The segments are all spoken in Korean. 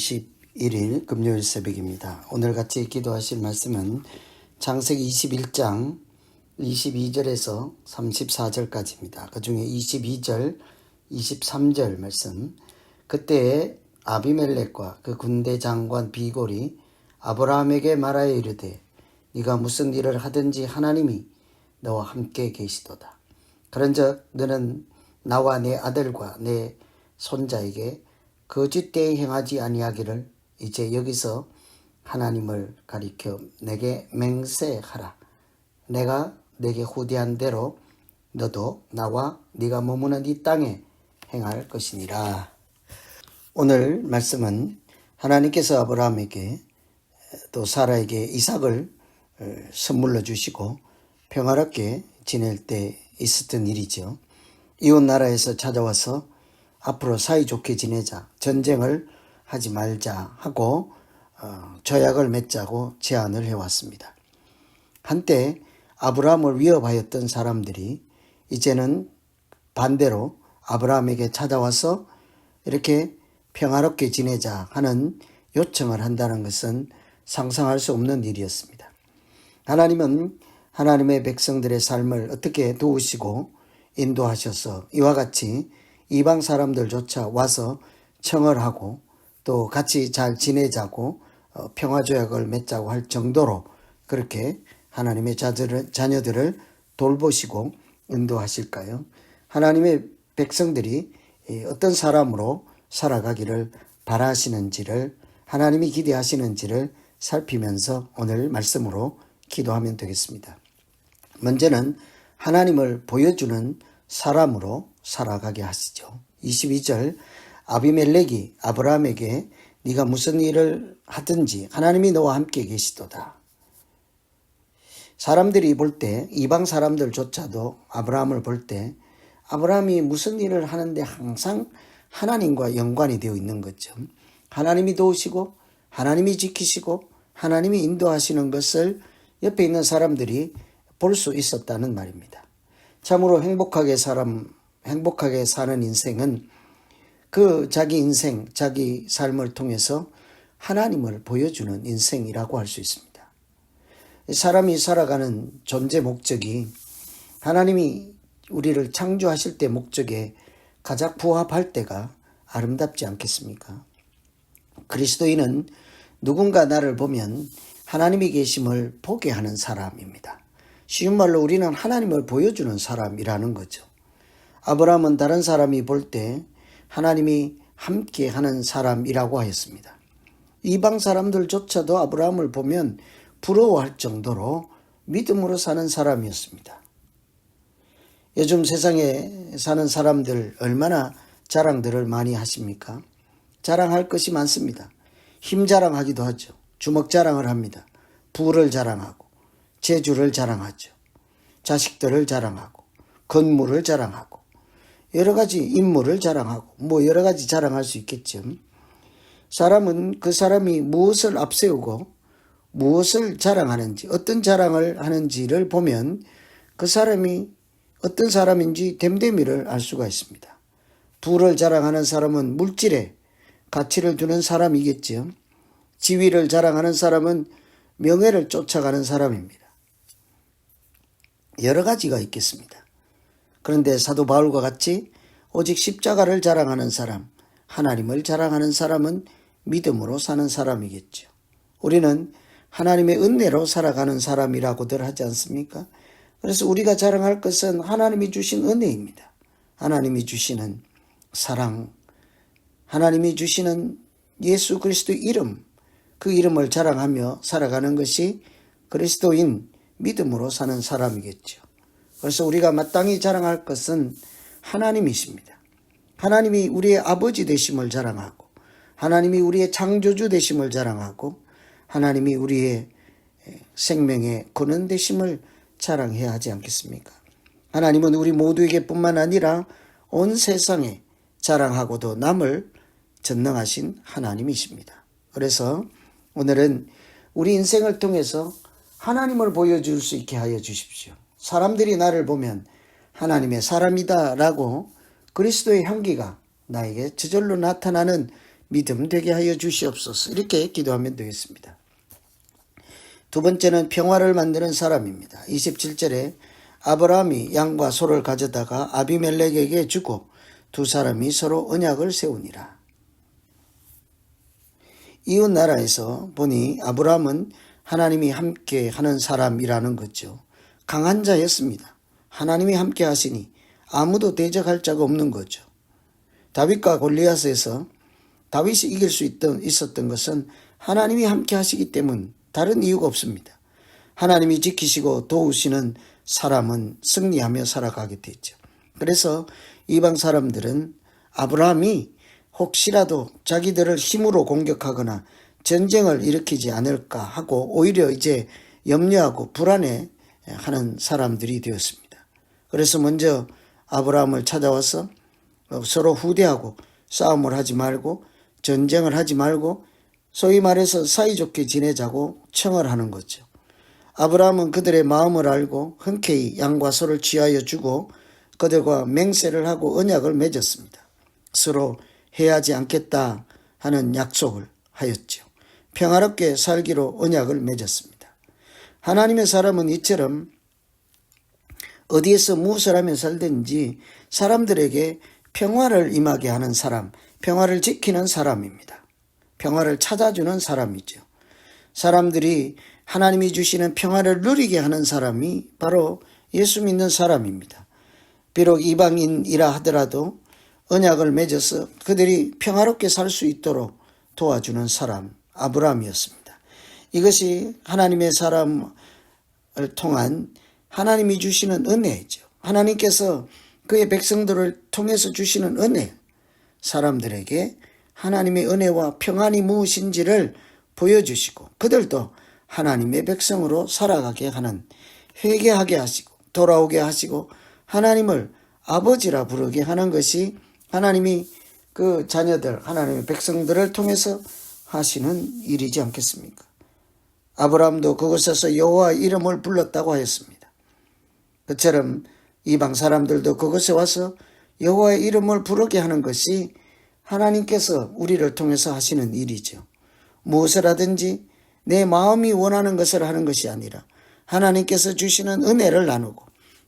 3월 21일 금요일 새벽입니다. 오늘 같이 기도하실 말씀은 창세기 21장 22절에서 34절까지입니다. 그 중에 22절, 23절 말씀. 그때 아비멜렉과 그 군대 장관 비골이 아브라함에게 말하여 이르되 네가 무슨 일을 하든지 하나님이 너와 함께 계시도다. 그런즉 너는 나와 내 아들과 내 손자에게 거짓되이 행하지 아니하기를 이제 여기서 하나님을 가리켜 내게 맹세하라. 내가 내게 후대한 대로 너도 나와 네가 머무는 이 땅에 행할 것이니라. 오늘 말씀은 하나님께서 아브라함에게 또 사라에게 이삭을 어, 선물로 주시고 평화롭게 지낼 때 있었던 일이죠. 이웃 나라에서 찾아와서 앞으로 사이좋게 지내자, 전쟁을 하지 말자 하고 어, 조약을 맺자고 제안을 해왔습니다. 한때 아브라함을 위협하였던 사람들이 이제는 반대로 아브라함에게 찾아와서 이렇게 평화롭게 지내자 하는 요청을 한다는 것은 상상할 수 없는 일이었습니다. 하나님은 하나님의 백성들의 삶을 어떻게 도우시고 인도하셔서 이와 같이 이방 사람들조차 와서 청을 하고 또 같이 잘 지내자고 어, 평화 조약을 맺자고 할 정도로 그렇게 하나님의 자녀들을 돌보시고 인도하실까요? 하나님의 백성들이 어떤 사람으로 살아가기를 바라시는지를 하나님이 기대하시는지를 살피면서 오늘 말씀으로 기도하면 되겠습니다. 먼저는 하나님을 보여주는 사람으로 살아가게 하시죠. 22절 아비멜렉이 아브라함에게 네가 무슨 일을 하든지 하나님이 너와 함께 계시도다. 사람들이 볼 때 이방 사람들조차도 아브라함을 볼 때 아브라함이 무슨 일을 하는데 항상 하나님과 연관이 되어 있는 거죠. 하나님이 도우시고 하나님이 지키시고 하나님이 인도하시는 것을 옆에 있는 사람들이 볼 수 있었다는 말입니다. 참으로 행복하게 사람 행복하게 사는 인생은 그 자기 인생, 자기 삶을 통해서 하나님을 보여주는 인생이라고 할 수 있습니다. 사람이 살아가는 존재 목적이 하나님이 우리를 창조하실 때 목적에 가장 부합할 때가 아름답지 않겠습니까? 그리스도인은 누군가 나를 보면 하나님이 계심을 보게 하는 사람입니다. 쉬운 말로 우리는 하나님을 보여주는 사람이라는 거죠. 아브라함은 다른 사람이 볼 때 하나님이 함께 하는 사람이라고 하였습니다. 이방 사람들조차도 아브라함을 보면 부러워할 정도로 믿음으로 사는 사람이었습니다. 요즘 세상에 사는 사람들 얼마나 자랑들을 많이 하십니까? 자랑할 것이 많습니다. 힘 자랑하기도 하죠. 주먹 자랑을 합니다. 부를 자랑하고, 재주를 자랑하죠. 자식들을 자랑하고, 건물을 자랑하고, 여러 가지 인물을 자랑하고 뭐 여러 가지 자랑할 수 있겠죠. 사람은 그 사람이 무엇을 앞세우고 무엇을 자랑하는지 어떤 자랑을 하는지를 보면 그 사람이 어떤 사람인지 됨됨이를 알 수가 있습니다. 부를 자랑하는 사람은 물질에 가치를 두는 사람이겠지요. 지위를 자랑하는 사람은 명예를 쫓아가는 사람입니다. 여러 가지가 있겠습니다. 그런데 사도 바울과 같이 오직 십자가를 자랑하는 사람, 하나님을 자랑하는 사람은 믿음으로 사는 사람이겠죠. 우리는 하나님의 은혜로 살아가는 사람이라고들 하지 않습니까? 그래서 우리가 자랑할 것은 하나님이 주신 은혜입니다. 하나님이 주시는 사랑, 하나님이 주시는 예수 그리스도 이름, 그 이름을 자랑하며 살아가는 것이 그리스도인 믿음으로 사는 사람이겠죠. 그래서 우리가 마땅히 자랑할 것은 하나님이십니다. 하나님이 우리의 아버지 되심을 자랑하고 하나님이 우리의 창조주 되심을 자랑하고 하나님이 우리의 생명의 근원 되심을 자랑해야 하지 않겠습니까? 하나님은 우리 모두에게 뿐만 아니라 온 세상에 자랑하고도 남을 전능하신 하나님이십니다. 그래서 오늘은 우리 인생을 통해서 하나님을 보여줄 수 있게 하여 주십시오. 사람들이 나를 보면 하나님의 사람이다 라고 그리스도의 향기가 나에게 저절로 나타나는 믿음 되게 하여 주시옵소서. 이렇게 기도하면 되겠습니다. 두 번째는 평화를 만드는 사람입니다. 27절에 아브라함이 양과 소를 가져다가 아비멜렉에게 주고 두 사람이 서로 언약을 세우니라. 이웃 나라에서 보니 아브라함은 하나님이 함께 하는 사람이라는 거죠. 강한 자였습니다. 하나님이 함께 하시니 아무도 대적할 자가 없는 거죠. 다윗과 골리앗에서 다윗이 이길 수 있던, 있었던 것은 하나님이 함께 하시기 때문 다른 이유가 없습니다. 하나님이 지키시고 도우시는 사람은 승리하며 살아가게 되죠. 그래서 이방 사람들은 아브라함이 혹시라도 자기들을 힘으로 공격하거나 전쟁을 일으키지 않을까 하고 오히려 이제 염려하고 불안해 하는 사람들이 되었습니다. 그래서 먼저 아브라함을 찾아와서 서로 후대하고 싸움을 하지 말고 전쟁을 하지 말고 소위 말해서 사이좋게 지내자고 청을 하는 거죠. 아브라함은 그들의 마음을 알고 흔쾌히 양과 소를 취하여 주고 그들과 맹세를 하고 언약을 맺었습니다. 서로 해하지 않겠다 하는 약속을 하였죠. 평화롭게 살기로 언약을 맺었습니다. 하나님의 사람은 이처럼 어디에서 무엇을 하며 살든지 사람들에게 평화를 임하게 하는 사람, 평화를 지키는 사람입니다. 평화를 찾아주는 사람이죠. 사람들이 하나님이 주시는 평화를 누리게 하는 사람이 바로 예수 믿는 사람입니다. 비록 이방인이라 하더라도 언약을 맺어서 그들이 평화롭게 살 수 있도록 도와주는 사람, 아브라함이었습니다. 이것이 하나님의 사람을 통한 하나님이 주시는 은혜죠. 하나님께서 그의 백성들을 통해서 주시는 은혜, 사람들에게 하나님의 은혜와 평안이 무엇인지를 보여주시고 그들도 하나님의 백성으로 살아가게 하는 회개하게 하시고 돌아오게 하시고 하나님을 아버지라 부르게 하는 것이 하나님이 그 자녀들, 하나님의 백성들을 통해서 하시는 일이지 않겠습니까? 아브라함도 그곳에서 여호와 이름을 불렀다고 하였습니다. 그처럼 이방 사람들도 그곳에 와서 여호와의 이름을 부르게 하는 것이 하나님께서 우리를 통해서 하시는 일이죠. 무엇을 하든지 내 마음이 원하는 것을 하는 것이 아니라 하나님께서 주시는 은혜를 나누고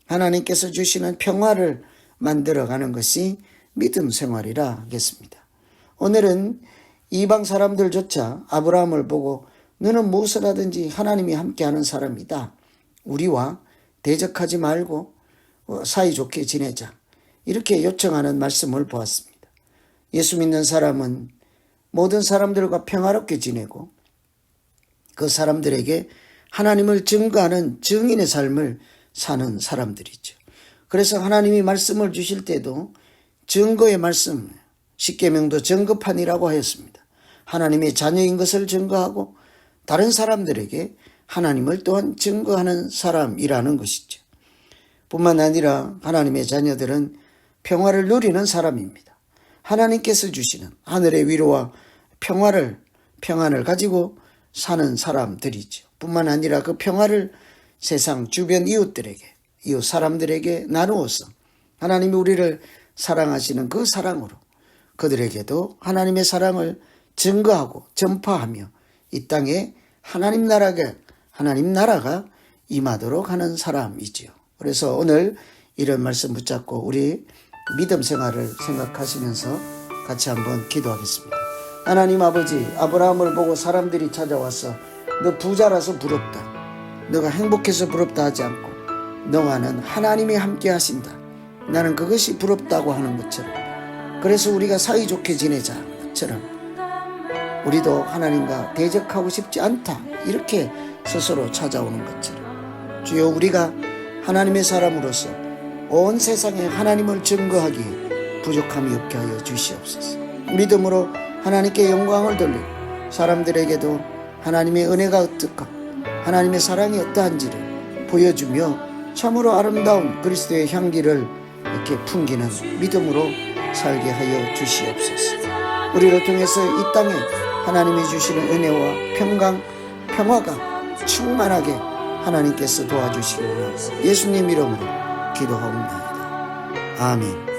하나님께서 주시는 평화를 만들어가는 것이 믿음 생활이라 하겠습니다. 오늘은 이방 사람들조차 아브라함을 보고 너는 무엇을 하든지 하나님이 함께하는 사람이다. 우리와 대적하지 말고 사이좋게 지내자. 이렇게 요청하는 말씀을 보았습니다. 예수 믿는 사람은 모든 사람들과 평화롭게 지내고 그 사람들에게 하나님을 증거하는 증인의 삶을 사는 사람들이죠. 그래서 하나님이 말씀을 주실 때도 증거의 말씀, 십계명도 증거판이라고 하였습니다. 하나님의 자녀인 것을 증거하고 다른 사람들에게 하나님을 또한 증거하는 사람이라는 것이죠. 뿐만 아니라 하나님의 자녀들은 평화를 누리는 사람입니다. 하나님께서 주시는 하늘의 위로와 평화를, 평안을 가지고 사는 사람들이죠. 뿐만 아니라 그 평화를 세상 주변 이웃들에게, 이웃 사람들에게 나누어서 하나님이 우리를 사랑하시는 그 사랑으로 그들에게도 하나님의 사랑을 증거하고 전파하며 이 땅에 하나님 나라가 하나님 나라가 임하도록 하는 사람이지요. 그래서 오늘 이런 말씀 붙잡고 우리 믿음 생활을 생각하시면서 같이 한번 기도하겠습니다. 하나님 아버지 아브라함을 보고 사람들이 찾아와서 너 부자라서 부럽다. 너가 행복해서 부럽다 하지 않고 너와는 하나님이 함께 하신다. 나는 그것이 부럽다고 하는 것처럼 그래서 우리가 사이좋게 지내자 것처럼 우리도 하나님과 대적하고 싶지 않다. 이렇게 스스로 찾아오는 것처럼. 주여 우리가 하나님의 사람으로서 온 세상에 하나님을 증거하기에 부족함이 없게 하여 주시옵소서. 믿음으로 하나님께 영광을 돌리고 사람들에게도 하나님의 은혜가 어떻고 하나님의 사랑이 어떠한지를 보여주며 참으로 아름다운 그리스도의 향기를 이렇게 풍기는 믿음으로 살게 하여 주시옵소서. 우리를 통해서 이 땅에 하나님이 주시는 은혜와 평강, 평화가 충만하게 하나님께서 도와주시기 원하고 예수님 이름으로 기도하옵나이다. 아멘.